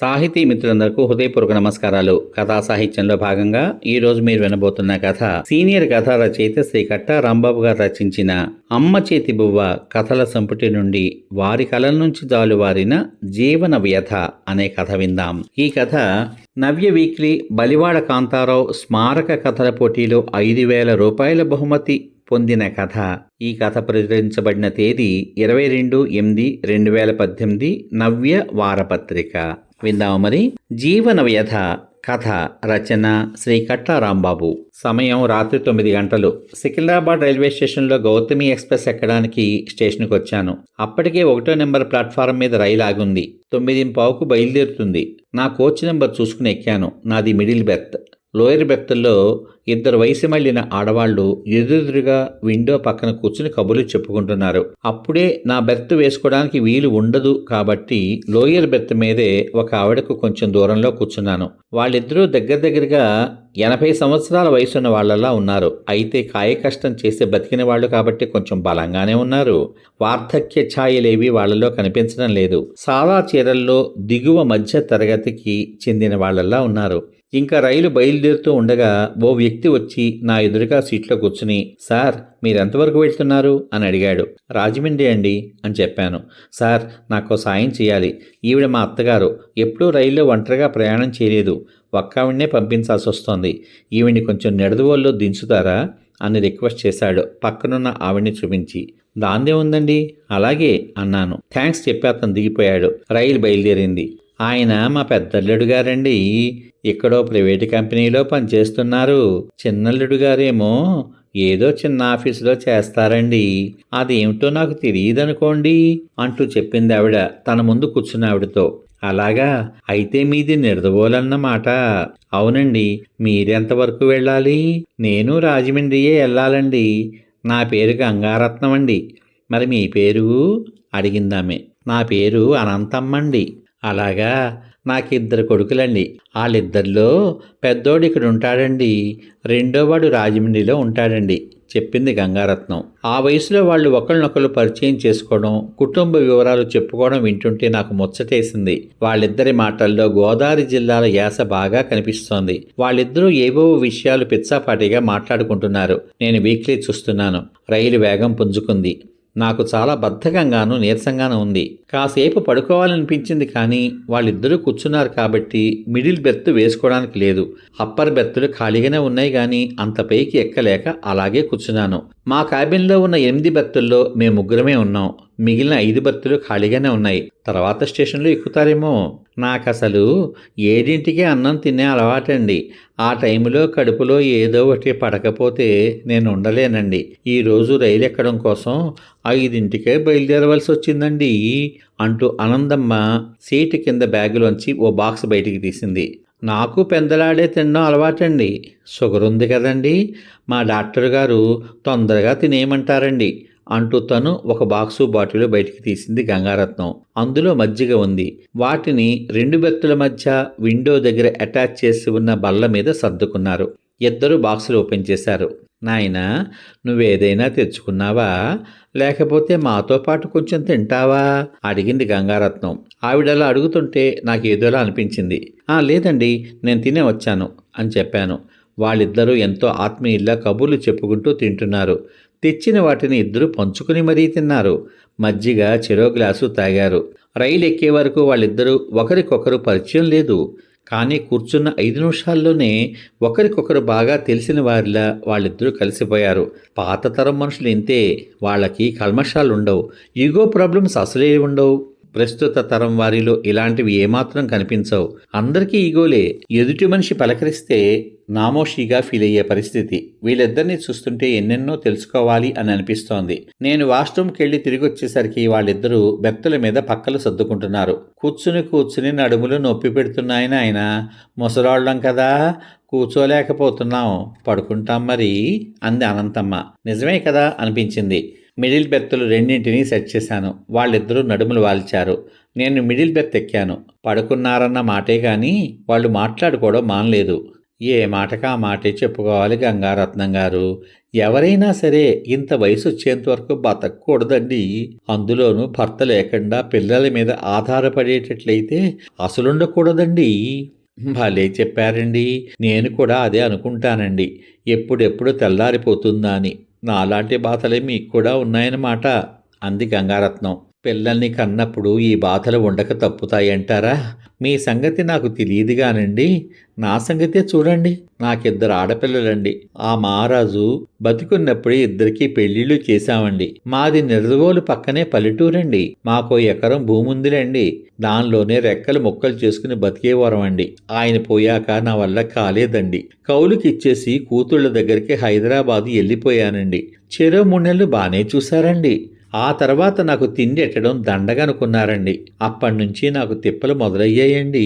సాహితీ మిత్రులందరకు హృదయపూర్వక నమస్కారాలు. కథా సాహిత్యంలో భాగంగా ఈ రోజు మీరు వినబోతున్న కథ సీనియర్ కథా రచయిత శ్రీ కట్టా రాంబాబు గారు రచించిన అమ్మ చేతి బువ్వ కథల సంపుటి నుండి వారి కళల నుంచి జాలువారిన జీవన వ్యథ అనే కథ విందాం. ఈ కథ నవ్య వీక్లీ బలివాడ కాంతారావు స్మారక కథల పోటీలో ఐదు వేల రూపాయల బహుమతి పొందిన కథ. ఈ కథ ప్రచురించబడిన తేదీ ఇరవై రెండు ఎనిమిది రెండు వేల పద్దెనిమిది నవ్య వారపత్రిక. విందాము మరి. జీవన వ్యథ కథ రచన శ్రీ కట్టా రాంబాబు సమయం రాత్రి తొమ్మిది గంటలు. సికింద్రాబాద్ రైల్వే స్టేషన్లో గౌతమి ఎక్స్ప్రెస్ ఎక్కడానికి స్టేషన్కి వచ్చాను అప్పటికే ఒకటో నెంబర్ ప్లాట్ఫారం మీద రైలు ఆగుంది. తొమ్మిది పావుకు బయలుదేరుతుంది. నా కోచ్ నెంబర్ చూసుకుని ఎక్కాను. నాది మిడిల్ బెర్త్. లోయర్ బెర్త్లో ఇద్దరు వయసు మళ్ళిన ఆడవాళ్ళు ఎదురుగా విండో పక్కన కూర్చుని కబుర్లు చెప్పుకుంటున్నారు. అప్పుడే నా బెర్త్ వేసుకోవడానికి వీలు ఉండదు కాబట్టి లోయర్ బెర్త్ మీదే ఒక ఆవిడకు కొంచెం దూరంలో కూర్చున్నాను. వాళ్ళిద్దరూ దగ్గర దగ్గరగా ఎనభై సంవత్సరాల వయసున్న వాళ్ళలా ఉన్నారు. అయితే కాయ కష్టం చేసి బతికిన వాళ్ళు కాబట్టి కొంచెం బలంగానే ఉన్నారు. వార్ధక్య ఛాయలేవి వాళ్ళలో కనిపించడం లేదు. సాదా చీరల్లో దిగువ మధ్య తరగతికి చెందిన వాళ్ళలా ఉన్నారు. ఇంకా రైలు బయలుదేరుతూ ఉండగా ఓ వ్యక్తి వచ్చి నా ఎదురుగా సీట్లో కూర్చుని సార్ మీరెంతవరకు వెళ్తున్నారు? అని అడిగాడు. రాజమండ్రి అండి అని చెప్పాను. సార్ నాకు సాయం చేయాలి. ఈవిడ మా అత్తగారు. ఎప్పుడూ రైల్లో ఒంటరిగా ప్రయాణం చేయలేదు. ఒక్కావిడనే పంపించాల్సి వస్తోంది ఈవిడిని కొంచెం నెడదువోల్లో దించుతారా? అని రిక్వెస్ట్ చేశాడు పక్కనున్న ఆవిడ్ని చూపించి. దాందే ఉందండి అలాగే అన్నాను. థ్యాంక్స్ చెప్పి అతను దిగిపోయాడు. రైలు బయలుదేరింది. ఆయన మా పెద్దల్లుడు గారండి ఇక్కడో ప్రైవేటు కంపెనీలో పనిచేస్తున్నారు. చిన్నల్లుడు గారేమో ఏదో చిన్న ఆఫీసులో చేస్తారండి. అదేమిటో నాకు తెలియదనుకోండి అంటూ చెప్పింది ఆవిడ తన ముందు కూర్చున్న ఆవిడతో అలాగా? అయితే మీది నిర్దవోలన్నమాట. అవునండి మీరెంతవరకు వెళ్ళాలి? నేను రాజమండ్రియే వెళ్ళాలండి. నా పేరు గంగారత్నం అండి. మరి మీ పేరు? అడిగిందామే. నా పేరు అనంతమ్మండి. అలాగా నాకిద్దరు కొడుకులండి. వాళ్ళిద్దరిలో పెద్దోడు ఇక్కడ ఉంటాడండి రెండోవాడు రాజమండ్రిలో ఉంటాడండి. చెప్పింది గంగారత్నం. ఆ వయసులో వాళ్ళు ఒకరినొకరు పరిచయం చేసుకోవడం కుటుంబ వివరాలు చెప్పుకోవడం వింటుంటే నాకు ముచ్చటేసింది. వాళ్ళిద్దరి మాటల్లో గోదావరి జిల్లాల యాస బాగా కనిపిస్తోంది. వాళ్ళిద్దరూ ఏవో విషయాలు పిచ్చాపాటిగా మాట్లాడుకుంటున్నారు. నేను వీక్లీ చూస్తున్నాను. రైలు వేగం పుంజుకుంది. నాకు చాలా బద్ధకంగాను నీరసంగాను ఉంది. కాసేపు పడుకోవాలనిపించింది కానీ వాళ్ళిద్దరూ కూర్చున్నారు కాబట్టి మిడిల్ బెర్త్ వేసుకోవడానికి లేదు. అప్పర్ బెర్తులు ఖాళీగానే ఉన్నాయి కానీ అంత పైకి ఎక్కలేక అలాగే కూర్చున్నాను. మా క్యాబిన్లో ఉన్న ఎనిమిది బెర్తుల్లో మేము ముగ్గురమే ఉన్నాం. మిగిలిన ఐదు బర్తులు ఖాళీగానే ఉన్నాయి. తర్వాత స్టేషన్లో ఎక్కుతారేమో. నాకు అసలు ఏడింటికి అన్నం తినే అలవాటండి. ఆ టైంలో కడుపులో ఏదో ఒకటి పడకపోతే నేను ఉండలేనండి ఈరోజు రైలు ఎక్కడం కోసం ఐదింటికే బయలుదేరవలసి వచ్చిందండి అంటూ ఆనందమ్మ సీటు కింద బ్యాగులోంచి ఓ బాక్స్ బయటికి తీసింది. నాకు పెందలాడే తినడం అలవాటండి. షుగర్ ఉంది కదండి. మా డాక్టర్ గారు తొందరగా తినేయమంటారండి. అంటూ తను ఒక బాక్సు బాటిల్ బయటికి తీసింది గంగారత్నం. అందులో మజ్జిగ ఉంది. వాటిని రెండు వ్యక్తుల మధ్య విండో దగ్గర అటాచ్ చేసి ఉన్న బల్ల మీద సర్దుకున్నారు. ఇద్దరు బాక్సులు ఓపెన్ చేశారు. నాయనా నువ్వేదైనా తెచ్చుకున్నావా? లేకపోతే మాతో పాటు కొంచెం తింటావా? అడిగింది గంగారత్నం. ఆవిడలా అడుగుతుంటే నాకు ఏదోలా అనిపించింది. ఆ లేదండి నేను తినే వచ్చాను అని చెప్పాను. వాళ్ళిద్దరూ ఎంతో ఆత్మీయుల్లా కబుర్లు చెప్పుకుంటూ తింటున్నారు. తెచ్చిన వాటిని ఇద్దరు పంచుకుని మరీ తిన్నారు. మజ్జిగ చెరో గ్లాసు తాగారు. రైలు ఎక్కే వరకు వాళ్ళిద్దరూ ఒకరికొకరు పరిచయం లేదు. కానీ కూర్చున్న ఐదు నిమిషాల్లోనే ఒకరికొకరు బాగా తెలిసిన వారిలా వాళ్ళిద్దరూ కలిసిపోయారు. పాత తరం మనుషులు ఇంతే. వాళ్ళకి కల్మషాలు ఉండవు ఈగో ప్రాబ్లమ్స్ అసలే ఉండవు. ప్రస్తుత తరం వారిలో ఇలాంటివి ఏమాత్రం కనిపించవు. అందరికీ ఈగోలే. ఎదుటి మనిషి పలకరిస్తే నామోషిగా ఫీల్ అయ్యే పరిస్థితి. వీళ్ళిద్దరిని చూస్తుంటే ఎన్నెన్నో తెలుసుకోవాలి అని అనిపిస్తోంది. నేను వాష్రూమ్కి వెళ్ళి తిరిగి వచ్చేసరికి వాళ్ళిద్దరూ బెత్తల మీద పక్కలు సర్దుకుంటున్నారు. కూర్చుని కూర్చుని నడుములు నొప్పి పెడుతున్నాయని ఆయన ముసరాళ్ళం కదా. కూర్చోలేకపోతున్నాం. పడుకుంటాం మరి అంది అనంతమ్మ. నిజమే కదా అనిపించింది. మిడిల్ బెర్తులు రెండింటినీ సెట్ చేశాను. వాళ్ళిద్దరూ నడుములు వాల్చారు. నేను మిడిల్ బెర్త్ ఎక్కాను పడుకున్నారన్న మాటే కానీ వాళ్ళు మాట్లాడుకోవడం మానలేదు. ఏ మాటకా మాటే చెప్పుకోవాలి గంగారత్నం గారు. ఎవరైనా సరే ఇంత వయసు వచ్చేంత వరకు బతకూడదండి అందులోనూ భర్త లేకుండా పిల్లల మీద ఆధారపడేటట్లయితే అసలుండకూడదండి. భలే చెప్పారండి. నేను కూడా అదే అనుకుంటానండి. ఎప్పుడెప్పుడు తెల్లారిపోతుందా అని నాలాంటి బాధలే మీకు కూడా ఉన్నాయన్నమాట. అంది గంగారత్నం. పిల్లల్ని కన్నప్పుడు ఈ బాధలు ఉండక తప్పుతాయంటారా? మీ సంగతి నాకు తెలియదు గానండి నా సంగతే చూడండి. నాకిద్దరు ఆడపిల్లలండి. ఆ మహారాజు బతికున్నప్పుడే ఇద్దరికీ పెళ్ళిళ్ళు చేశామండి. మాది నిరదవోలు పక్కనే పల్లెటూరండి. మాకో ఎకరం భూమి దానిలోనే రెక్కలు మొక్కలు చేసుకుని బతికేవారం అండి ఆయన పోయాక నా వల్ల కాలేదండి. కౌలుకిచ్చేసి కూతుళ్ళ దగ్గరికి హైదరాబాద్ వెళ్ళిపోయానండి చెరో మూడు నెలలు బాగానే చూశారండి. ఆ తర్వాత నాకు తిండి ఎట్టడం దండగనుకున్నారండి. అప్పటినుంచి నాకు తిప్పలు మొదలయ్యాయండి.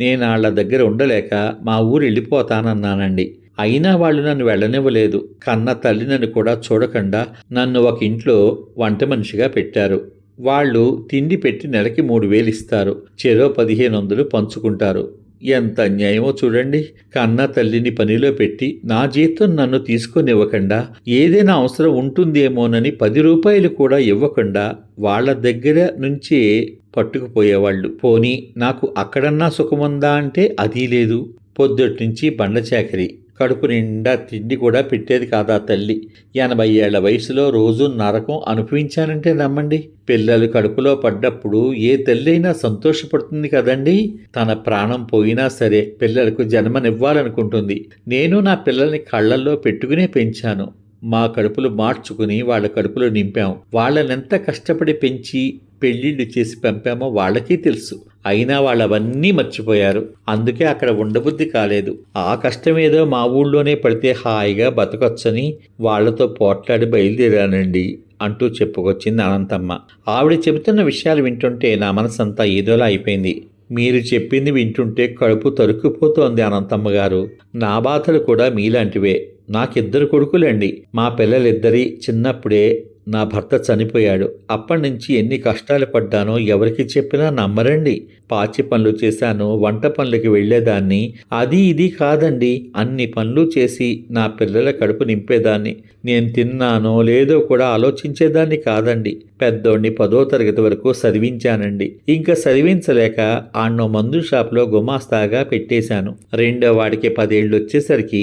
నేను వాళ్ళ దగ్గర ఉండలేక మా ఊరు వెళ్ళిపోతానన్నానండి అయినా వాళ్ళు నన్ను వెళ్ళనివ్వలేదు. కన్న తల్లి నన్ను కూడా చూడకుండా నన్ను ఒక ఇంట్లో వంట మనిషిగా పెట్టారు. వాళ్ళు తిండి పెట్టి నెలకి మూడు వేలు ఇస్తారు చెరో పదిహేను వందలు పంచుకుంటారు. ఎంత అన్యాయమో చూడండి. కన్న తల్లిని పనిలో పెట్టి నా జీతం నన్ను తీసుకొనివ్వకుండా ఏదైనా అవసరం ఉంటుందేమోనని పది రూపాయలు కూడా ఇవ్వకుండా వాళ్ళ దగ్గర నుంచే పట్టుకుపోయేవాళ్ళు. పోనీ నాకు అక్కడన్నా సుఖముందా అంటే అదీ లేదు. పొద్దుటి నుంచి బండచాకరి. కడుపు నిండా తిండి కూడా పెట్టేది కాదా తల్లి? ఎనభై ఏళ్ళ వయసులో రోజు నరకం అనుభవించానంటే నమ్మండి. పిల్లలు కడుపులో పడ్డప్పుడు ఏ తల్లి అయినా సంతోషపడుతుంది కదండి? తన ప్రాణం పోయినా సరే పిల్లలకు జన్మనివ్వాలనుకుంటుంది. నేను నా పిల్లల్ని కళ్ళల్లో పెట్టుకునే పెంచాను. మా కడుపులు మార్చుకుని వాళ్ళ కడుపులో నింపాం. వాళ్ళనెంత కష్టపడి పెంచి పెళ్ళిళ్ళు చేసి పంపామో వాళ్ళకే తెలుసు. అయినా వాళ్ళవన్నీ మర్చిపోయారు. అందుకే అక్కడ ఉండబుద్ధి కాలేదు. ఆ కష్టమేదో మా ఊళ్ళోనే పడితే హాయిగా బతకొచ్చని వాళ్ళతో పోట్లాడి బయలుదేరానండి అంటూ చెప్పుకొచ్చింది అనంతమ్మ. ఆవిడ చెబుతున్న విషయాలు వింటుంటే నా మనసంతా ఏదోలా అయిపోయింది. మీరు చెప్పింది వింటుంటే కడుపు తరుక్కుపోతోంది అనంతమ్మ గారు. నా బాధలు కూడా మీలాంటివే. నాకిద్దరు కొడుకులండి. మా పిల్లలిద్దరి చిన్నప్పుడే నా భర్త చనిపోయాడు. అప్పటి నుంచి ఎన్ని కష్టాలు పడ్డానో ఎవరికి చెప్పినా నమ్మరండి. పాచి పనులు చేశాను వంట పనులకి వెళ్ళేదాన్ని. అది ఇది కాదండి అన్ని పనులు చేసి నా పిల్లల కడుపు నింపేదాన్ని. నేను తిన్నానో లేదో కూడా ఆలోచించేదాన్ని కాదండి. పెద్దోడిని పదో తరగతి వరకు చదివించానండి. ఇంకా చదివించలేక ఆన్నో మందు షాప్లో గుమాస్తాగా పెట్టేశాను. రెండో వాడికి పదేళ్ళు వచ్చేసరికి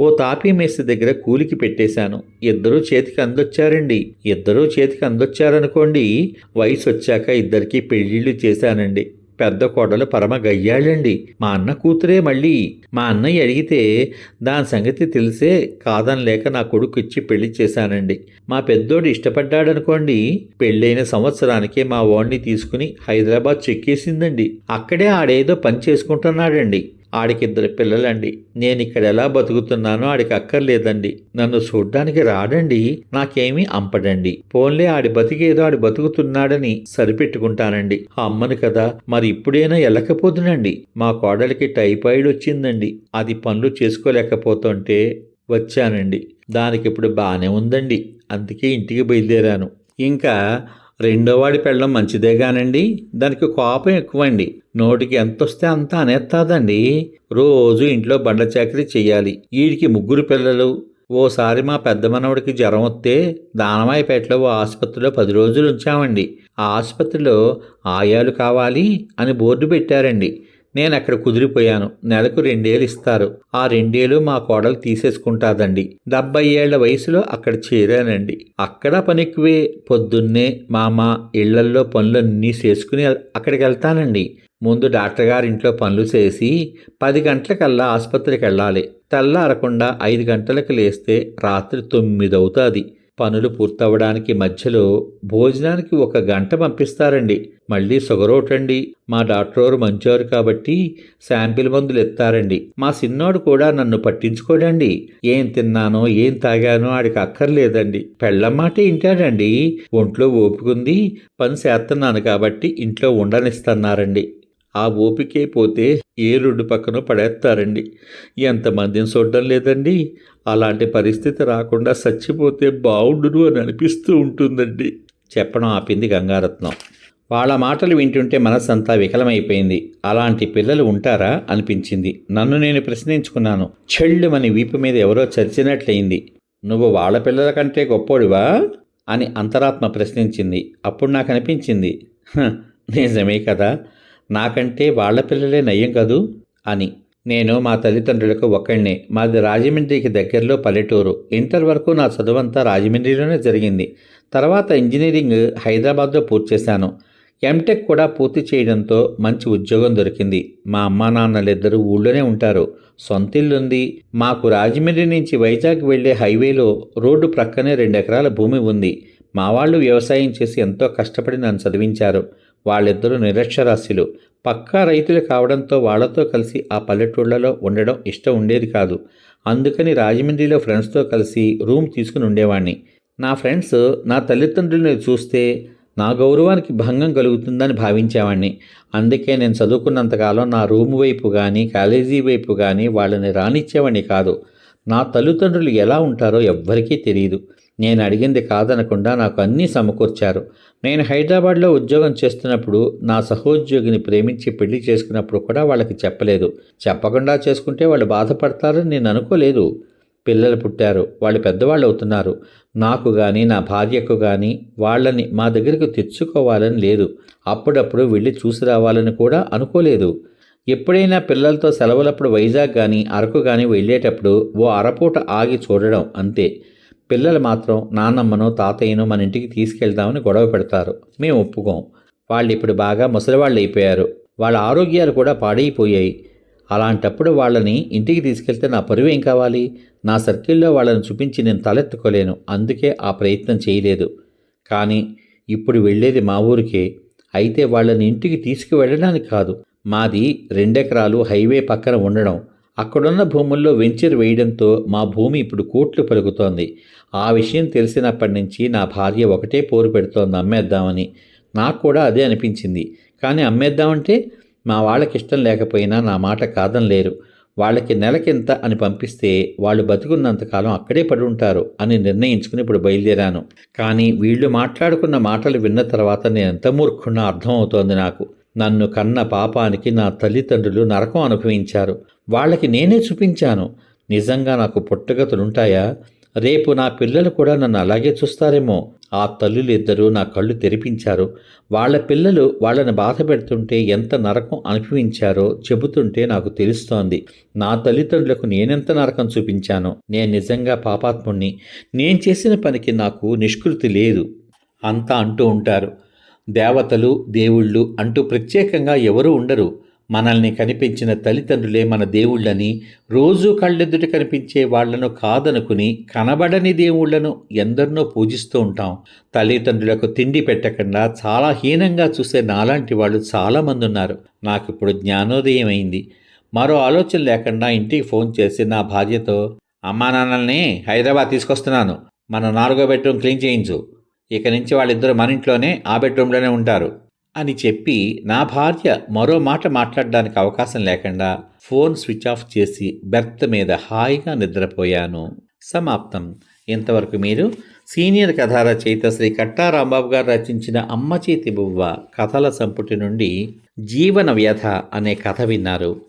ఓ తాపీ మేస్త్రి దగ్గర కూలికి పెట్టేశాను. ఇద్దరూ చేతికి అందొచ్చారండి. ఇద్దరూ చేతికి అందొచ్చారనుకోండి వయసు వచ్చాక ఇద్దరికి పెళ్ళిళ్ళు చేశానండి. పెద్ద కోడలు పరమ గయ్యాళ్ళండి మా అన్న కూతురే మళ్ళీ. మా అన్నయ్య అడిగితే దాని సంగతి తెలిసే కాదనలేక నా కొడుకు ఇచ్చి పెళ్ళి చేశానండి. మా పెద్దోడు ఇష్టపడ్డాడనుకోండి. పెళ్ళైన సంవత్సరానికే మా వాడిని తీసుకుని హైదరాబాద్ చెక్కేసిందండి. అక్కడే ఆడేదో పని చేసుకుంటున్నాడండి. ఆడికిద్దరు పిల్లలండి. నేను ఇక్కడ ఎలా బతుకుతున్నానో ఆడికి అక్కర్లేదండి నన్ను చూడ్డానికి రాడండి నాకేమీ అంపడండి. పోన్లే ఆడి బతికేదో ఆడి బతుకుతున్నాడని సరిపెట్టుకుంటానండి. అమ్మను కదా మరి ఇప్పుడైనా వెళ్ళకపోతునండి మా కోడలికి టైఫాయిడ్ వచ్చిందండి. అది పనులు చేసుకోలేకపోతుంటే వచ్చానండి. దానికి ఇప్పుడు బాగానే ఉందండి. అందుకే ఇంటికి బయలుదేరాను. ఇంకా రెండోవాడి పెళ్ళం మంచిదేగానండి దానికి కోపం ఎక్కువండి. నోటికి ఎంత వస్తే అంత అనేస్తాదండి రోజు ఇంట్లో బండ చాకరీ చెయ్యాలి. వీడికి ముగ్గురు పిల్లలు. ఓసారి మా పెద్ద మనవడికి జ్వరం వస్తే దానమాయపేటలో ఓ ఆసుపత్రిలో పది రోజులు ఉంచామండి. ఆ ఆసుపత్రిలో ఆయాలు కావాలి అని బోర్డు పెట్టారండి. నేను అక్కడ కుదిరిపోయాను. నెలకు రెండేళ్ళు ఇస్తారు. ఆ రెండేళ్ళు మా కోడలు తీసేసుకుంటాదండి. డెబ్బై ఏళ్ళ వయసులో అక్కడ చేరానండి. అక్కడ పనికివే పొద్దున్నే మామ ఇళ్ళల్లో పనులన్నీ చేసుకుని అక్కడికి వెళ్తానండి. ముందు డాక్టర్ గారి ఇంట్లో పనులు చేసి పది గంటలకల్లా ఆసుపత్రికి వెళ్ళాలి. తెల్లారకుండా ఐదు గంటలకు లేస్తే రాత్రి తొమ్మిది అవుతుంది పనులు పూర్తవడానికి మధ్యలో భోజనానికి ఒక గంట పంపిస్తారండి. మళ్ళీ సుగరోటండి. మా డాక్టర్ మంచోరు కాబట్టి శాంపిల్ మందులు ఎత్తారండి. మా సిన్నోడు కూడా నన్ను పట్టించుకోడండి. ఏం తిన్నానో ఏం తాగానో ఆడికి అక్కర్లేదండి. పెళ్ళమ్మాటే ఇంటాడండి. ఒంట్లో ఓపుకుంది పని చేస్తున్నాను కాబట్టి ఇంట్లో ఉండనిస్తున్నారండి. ఆ ఓపికే పోతే ఏ రెండు పక్కన పడేస్తారండి. ఎంతమందిని చూడడం లేదండి. అలాంటి పరిస్థితి రాకుండా చచ్చిపోతే బాగుండును అని అనిపిస్తూ ఉంటుందండి. చెప్పడం ఆపింది గంగారత్నం. వాళ్ళ మాటలు వింటుంటే మనసంతా వికలమైపోయింది. అలాంటి పిల్లలు ఉంటారా? అనిపించింది. నన్ను నేను ప్రశ్నించుకున్నాను. చెళ్ళుమని వీపు మీద ఎవరో చరిచినట్లయింది. నువ్వు వాళ్ళ పిల్లల కంటే గొప్పోడివా? అని అంతరాత్మ ప్రశ్నించింది. అప్పుడు నాకు అనిపించింది. నిజమే కదా. నాకంటే వాళ్ళ పిల్లలే నయ్యం కదూ? అని. నేను మా తల్లిదండ్రులకు ఒక్కడినే మాది రాజమండ్రికి దగ్గరలో పల్లెటూరు. ఇంటర్ వరకు నా చదువంతా రాజమండ్రిలోనే జరిగింది. తర్వాత ఇంజనీరింగ్ హైదరాబాద్లో పూర్తి చేశాను. ఎంటెక్ కూడా పూర్తి చేయడంతో మంచి ఉద్యోగం దొరికింది. మా అమ్మా నాన్నలిద్దరూ ఊళ్ళోనే ఉంటారు. సొంత ఇల్లుంది మాకు రాజమండ్రి నుంచి వైజాగ్ వెళ్ళే హైవేలో రోడ్డు ప్రక్కనే రెండు ఎకరాల భూమి ఉంది. మా వాళ్ళు వ్యవసాయం చేసి ఎంతో కష్టపడి నన్ను చదివించారు. వాళ్ళిద్దరూ నిరక్షరాస్యులు. పక్కా రైతులు కావడంతో వాళ్ళతో కలిసి ఆ పల్లెటూళ్ళలో ఉండడం ఇష్టం ఉండేది కాదు. అందుకని రాజమండ్రిలో ఫ్రెండ్స్తో కలిసి రూమ్ తీసుకుని ఉండేవాణ్ణి. నా ఫ్రెండ్స్ నా తల్లిదండ్రులను చూస్తే నా గౌరవానికి భంగం కలుగుతుందని భావించేవాణ్ణి. అందుకే నేను చదువుకున్నంతకాలం నా రూమ్ వైపు కానీ కాలేజీ వైపు కానీ వాళ్ళని రానిచ్చేవాడిని కాదు. నా తల్లిదండ్రులు ఎలా ఉంటారో ఎవ్వరికీ తెలియదు నేను అడిగింది కాదనకుండా నాకు అన్నీ సమకూర్చారు. నేను హైదరాబాద్లో ఉద్యోగం చేస్తున్నప్పుడు నా సహోద్యోగిని ప్రేమించి పెళ్ళి చేసుకున్నప్పుడు కూడా వాళ్ళకి చెప్పలేదు. చెప్పకుండా చేసుకుంటే వాళ్ళు బాధపడతారని నేను అనుకోలేదు. పిల్లలు పుట్టారు వాళ్ళు పెద్దవాళ్ళు అవుతున్నారు. నాకు కానీ నా భార్యకు కానీ వాళ్ళని మా దగ్గరకు తెచ్చుకోవాలని లేదు. అప్పుడప్పుడు వెళ్ళి చూసి రావాలని కూడా అనుకోలేదు. ఎప్పుడైనా పిల్లలతో సెలవులప్పుడు వైజాగ్ కానీ అరకు కానీ వెళ్ళేటప్పుడు ఓ అరపూట ఆగి చూడడం అంతే. పిల్లలు మాత్రం నాన్నమ్మను తాతయ్యను మన ఇంటికి తీసుకెళ్దామని గొడవ పెడతారు. మేము ఒప్పుకోం. వాళ్ళు ఇప్పుడు బాగా ముసలివాళ్ళు అయిపోయారు వాళ్ళ ఆరోగ్యాలు కూడా పాడైపోయాయి. అలాంటప్పుడు వాళ్ళని ఇంటికి తీసుకెళ్తే నా పరువు ఏం కావాలి? నా సర్కిల్లో వాళ్ళని చూపించి నేను తలెత్తుకోలేను. అందుకే ఆ ప్రయత్నం చేయలేదు. కానీ ఇప్పుడు వెళ్ళేది మా ఊరికే. అయితే వాళ్ళని ఇంటికి తీసుకువెళ్ళడానికి కాదు. మాది రెండెకరాలు హైవే పక్కన ఉండడం. అక్కడున్న భూముల్లో వెంచర్ వేయడంతో మా భూమి ఇప్పుడు కోట్లు పలుకుతోంది. ఆ విషయం తెలిసినప్పటి నుంచి నా భార్య ఒకటే పోరు పెడుతోంది అమ్మేద్దామని. నాకు కూడా అదే అనిపించింది. కానీ అమ్మేద్దామంటే మా వాళ్ళకి ఇష్టం లేకపోయినా నా మాట కాదని లేరు. వాళ్ళకి నెలకింత అని పంపిస్తే వాళ్ళు బతుకున్నంతకాలం అక్కడే పడి ఉంటారు అని నిర్ణయించుకుని ఇప్పుడు బయలుదేరాను. కానీ వీళ్ళు మాట్లాడుకున్న మాటలు విన్న తర్వాత నేను ఎంత మూర్ఖున్నా అర్థమవుతోంది నాకు. నన్ను కన్న పాపానికి నా తల్లిదండ్రులు నరకం అనుభవించారు. వాళ్ళకి నేనే చూపించాను. నిజంగా నాకు పుట్టగతులుంటాయా? రేపు నా పిల్లలు కూడా నన్ను అలాగే చూస్తారేమో. ఆ తల్లులిద్దరూ నా కళ్ళు తెరిపించారు. వాళ్ళ పిల్లలు వాళ్ళని బాధ పెడుతుంటే ఎంత నరకం అనుభవించారో చెబుతుంటే నాకు తెలుస్తోంది. నా తల్లిదండ్రులకు నేనెంత నరకం చూపించాను. నేను నిజంగా పాపాత్ముణ్ణి. నేను చేసిన పనికి నాకు నిష్కృతి లేదు. అంతా అంటూ ఉంటారు. దేవతలు దేవుళ్ళు అంటూ ప్రత్యేకంగా ఎవరూ ఉండరు. మనల్ని కనిపించిన తల్లిదండ్రులే మన దేవుళ్ళని రోజూ కళ్ళెదుట కనిపించే వాళ్ళను కాదనుకుని కనబడని దేవుళ్ళను ఎందరినో పూజిస్తూ ఉంటాం. తల్లిదండ్రులకు తిండి పెట్టకుండా చాలా హీనంగా చూసే నాలాంటి వాళ్ళు చాలామంది ఉన్నారు. నాకు ఇప్పుడు జ్ఞానోదయం అయింది. మరో ఆలోచన లేకుండా ఇంటికి ఫోన్ చేసి నా భార్యతో అమ్మా నాన్నల్ని హైదరాబాద్ తీసుకొస్తున్నాను. మన నాలుగో బెడ్రూమ్ క్లీన్ చేయించు. ఇక నుంచి వాళ్ళిద్దరూ మన ఇంట్లోనే ఆ బెడ్రూమ్లోనే ఉంటారు. అని చెప్పి నా భార్య మరో మాట మాట్లాడడానికి అవకాశం లేకుండా ఫోన్ స్విచ్ ఆఫ్ చేసి బెర్త్ మీద హాయిగా నిద్రపోయాను. సమాప్తం. ఇంతవరకు మీరు సీనియర్ కథా రచయిత శ్రీ కట్టా రాంబాబు గారు రచించిన అమ్మ చేతి బువ్వ కథల సంపుటి నుండి జీవన వ్యథ అనే కథ విన్నారు.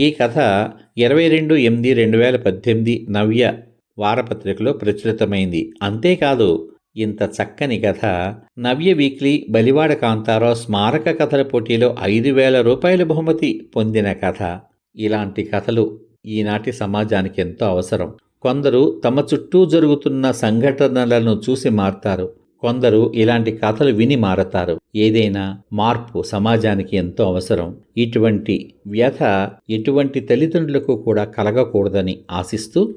ఈ కథ ఇరవై రెండు ఎనిమిది రెండు వేల పద్దెనిమిది నవ్య వారపత్రికలో ప్రచురితమైంది. అంతేకాదు ఇంత చక్కని కథ. నవ్య వీక్లీ బలివాడ కాంతారావు స్మారక కథల పోటీలో ఐదు వేల రూపాయల బహుమతి పొందిన కథ. ఇలాంటి కథలు ఈనాటి సమాజానికి ఎంతో అవసరం. కొందరు తమ చుట్టూ జరుగుతున్న సంఘటనలను చూసి మారతారు. కొందరు ఇలాంటి కథలు విని మారతారు. ఏదైనా మార్పు సమాజానికి ఎంతో అవసరం. ఇటువంటి వ్యథ ఎటువంటి తల్లిదండ్రులకు కూడా కలగకూడదని ఆశిస్తూ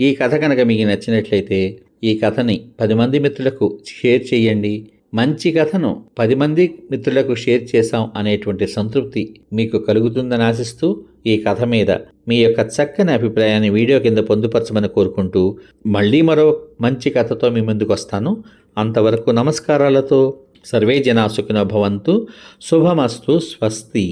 ఈ కథ కనుక మీకు నచ్చినట్లయితే ఈ కథని పది మంది మిత్రులకు షేర్ చేయండి. మంచి కథను పది మంది మిత్రులకు షేర్ చేశాం అనేటువంటి సంతృప్తి మీకు కలుగుతుందని ఆశిస్తూ ఈ కథ మీద మీ యొక్క చక్కని అభిప్రాయాన్ని వీడియో కింద పొందుపరచమని కోరుకుంటూ మళ్ళీ మరో మంచి కథతో మీ ముందుకు వస్తాను. అంతవరకు నమస్కారాలతో సర్వే జనా సుఖినో భవంతు. శుభమస్తు. స్వస్తి.